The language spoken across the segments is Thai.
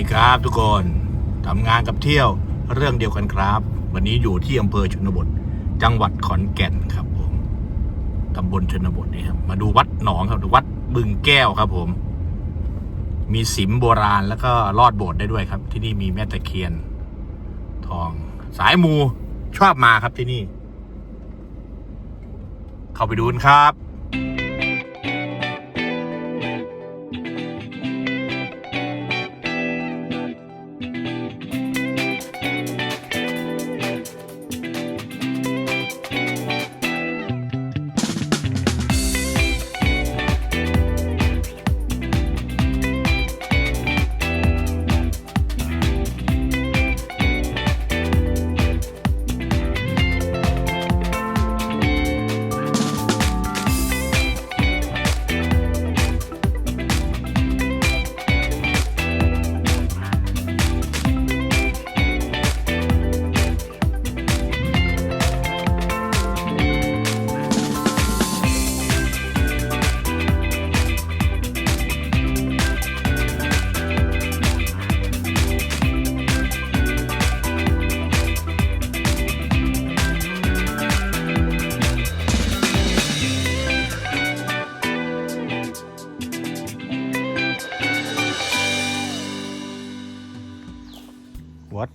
ดีครับทุกคนทำงานกับเที่ยวเรื่องเดียวกันครับ วันนี้อยู่ที่อำเภอชนบท จังหวัดขอนแก่นครับผมตำบลชนบทนี่ครับมาดูวัดหนองครับวัดบึงแก้วครับผม มีสิมโบราณแล้วก็ลอดโบสถ์ได้ด้วยครับ ที่นี่มีแม่ตะเคียน ทองสายมูชอบมาครับที่นี่ เข้าไปดูนครับ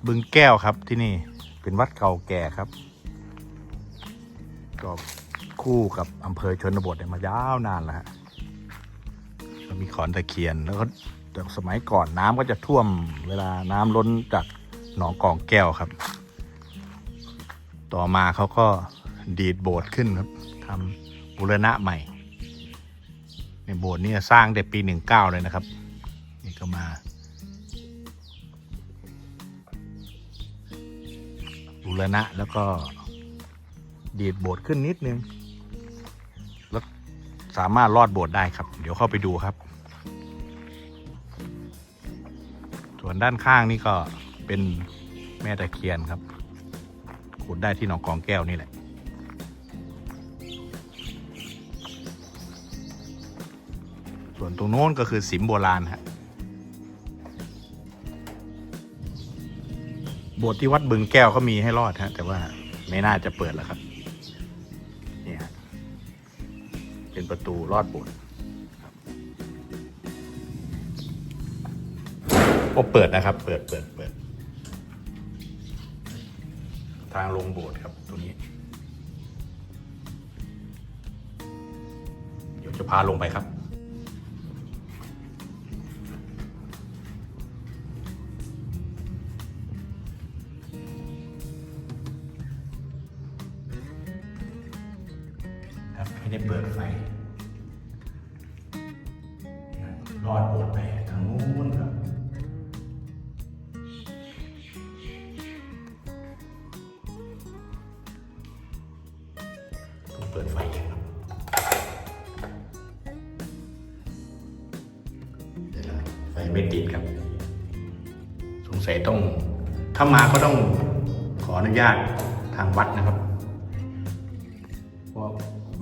บึงแก้วครับที่นี่เป็นวัดเก่าแก่ครับ ก็คู่กับอำเภอชนบทเนี่ยมายาวนานแล้วฮะมีขอนตะเคียนแล้วก็แต่สมัยก่อนน้ำก็จะท่วมเวลาน้ำล้นจากหนองกองแก้วครับ ต่อมาเขาก็ดีดโบสถ์ขึ้นครับทำบูรณะใหม่ในโบสถ์นี่สร้างแต่ปีหนึ่งเก้าเลยนะครับ นี่ก็มา รณะแล้วก็ดีดโบสถ์ขึ้นนิดนึง แล้วสามารถลอดโบสถ์ได้ครับ เดี๋ยวเข้าไปดูครับ ส่วนด้านข้างนี่ก็เป็นแม่ตะเคียนครับ ขุดได้ที่หนองกองแก้วนี่แหละส่วนตรงโน้นก็คือสิมโบราณฮะ โบสถ์ที่วัดบึงแก้วเขามีให้รอดฮะ แต่ว่าไม่น่าจะเปิดแล้วครับเนี่ยฮะ เป็นประตูรอดโบสถ์ครับโอ้เปิดนะครับ เปิดเปิดเปิด ทางลงโบสถ์ครับตรงนี้ เดี๋ยวจะพาลงไปครับ ครับไม่ได้เปิดไฟรอดโบสถ์ไปทางนู้นครับเปิดไฟยังครับไฟไม่ติดครับ สงสัยต้อง ถ้ามาก็ต้องขออนุญาตทางวัดนะครับ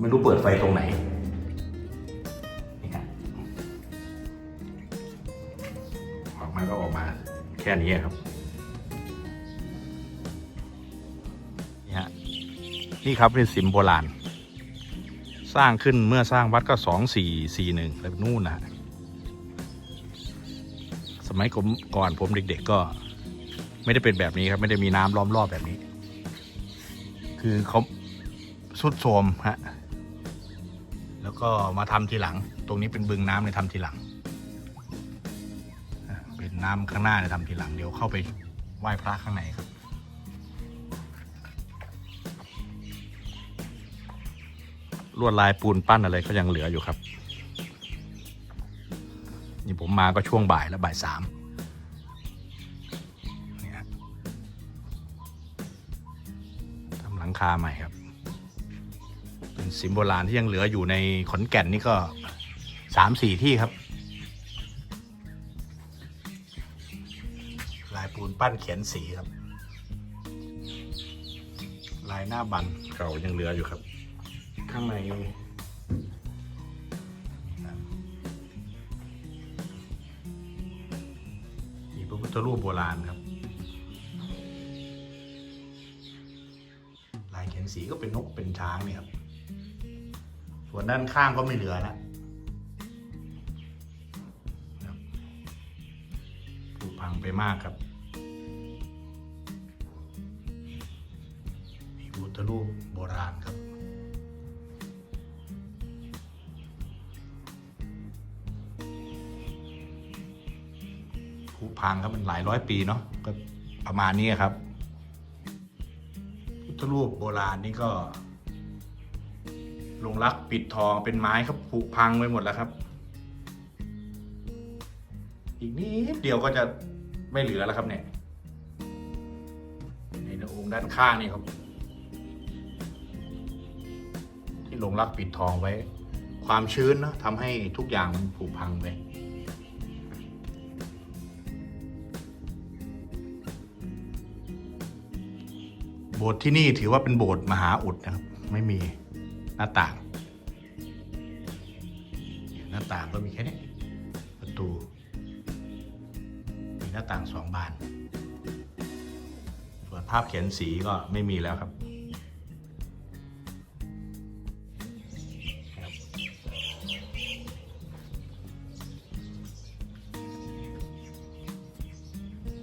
ไม่รู้เปิดไฟตรงไหนนี่ฮะออกมาก็ออกมาแค่นี้ครับ นี่ฮะนี่ครับเป็นสิมโบราณ สร้างขึ้นเมื่อสร้างวัดก็สองสี่สี่หนึ่งแล้วนู่นนะสมัยผมก่อนผมเด็ก ๆก็ไม่ได้เป็นแบบนี้ครับ ไม่ได้มีน้ำล้อมรอบแบบนี้ คือเขาสุดโทมฮะ แล้วก็มาทำทีหลัง ตรงนี้เป็นบึงน้ำเนี่ยทำทีหลัง เป็นน้ำข้างหน้าเนี่ยทำทีหลัง เดี๋ยวเข้าไปไหว้พระข้างในครับลวดลายปูนปั้นอะไรก็ยังเหลืออยู่ครับ นี่ผมมาก็ช่วงบ่ายแล้วบ่ายสามทำหลังคาใหม่ครับ สิมโบราณที่ยังเหลืออยู่ในขอนแก่นนี่ก็สามสี่ที่ครับ ลายปูนปั้นเขียนสีครับ ลายหน้าบันเก่ายังเหลืออยู่ครับ ข้างในมีพระพุทธธรูปโบราณครับลายเขียนสีก็เป็นนกเป็นช้างเนี่ยครับ ส่วนด้านข้างก็ไม่เหลือแล้วครับผุพังไปมากครับมีพุทธรูปโบราณครับผุพังครับมันหลายร้อยปีเนาะก็ประมาณนี้ครับ พุทธรูปโบราณนี่ก็ ลงรักปิดทองเป็นไม้ครับผุพังไปหมดแล้วครับ อีกนิดเดียวก็จะไม่เหลือแล้วครับเนี่ยในองค์ด้านข้างนี่ครับ ที่ลงรักปิดทองไว้ ความชื้นเนะทำให้ทุกอย่างมันผุพังไปโบสถ์ที่นี่ถือว่าเป็นโบสถ์มหาอุดนะครับ ไม่มี หน้าต่าง หน้าต่างก็มีแค่นี้ประตู มีหน้าต่างสองบาน ส่วนภาพเขียนสีก็ไม่มีแล้วครับครับ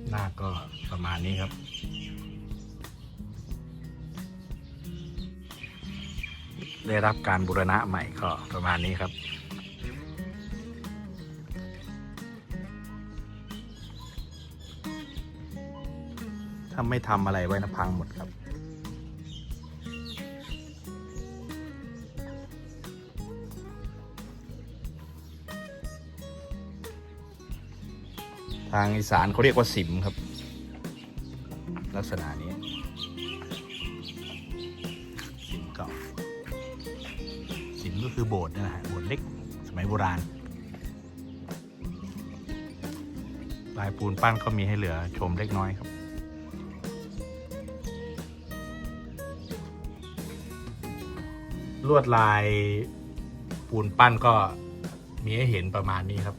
หน้าก็ประมาณนี้ครับ ได้รับการบูรณะใหม่ก็ประมาณนี้ครับถ้าไม่ทำอะไรไว้นะพังหมดครับ ทางอีสานเขาเรียกว่าสิมครับ ลักษณะนี้ คือโบสถ์นี่นแหละฮะโบสถ์เล็กสมัยโบราณลายปูนปั้นก็มีให้เหลือชมเล็กน้อยครับลวดลายปูนปั้นก็มีให้เห็นประมาณนี้ครับ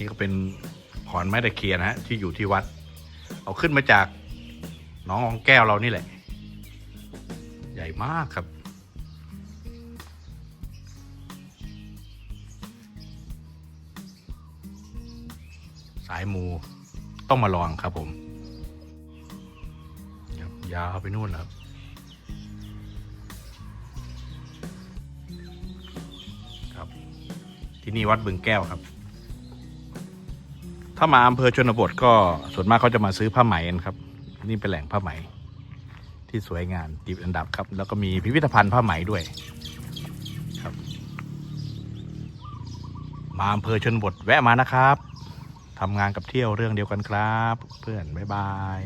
นี่ก็เป็นขอนไม้ตะเคียนนะฮะที่อยู่ที่วัด เอาขึ้นมาจากหน้องของแก้วเรานี่แหละ ใหญ่มากครับ สายมูต้องมาลองครับผมยาวไปนู่นแล้วครับครับที่นี่วัดบึงแก้วครับ ถ้ามาอำเภอชนบทก็ส่วนมากเขาจะมาซื้อผ้าไหมกันครับ นี่เป็นแหล่งผ้าไหม ที่สวยงามติดอันดับครับ แล้วก็มีพิพิธภัณฑ์ผ้าไหมด้วยครับ มาอำเภอชนบทแวะมานะครับทำงานกับเที่ยวเรื่องเดียวกันครับ เพื่อนบ๊ายบาย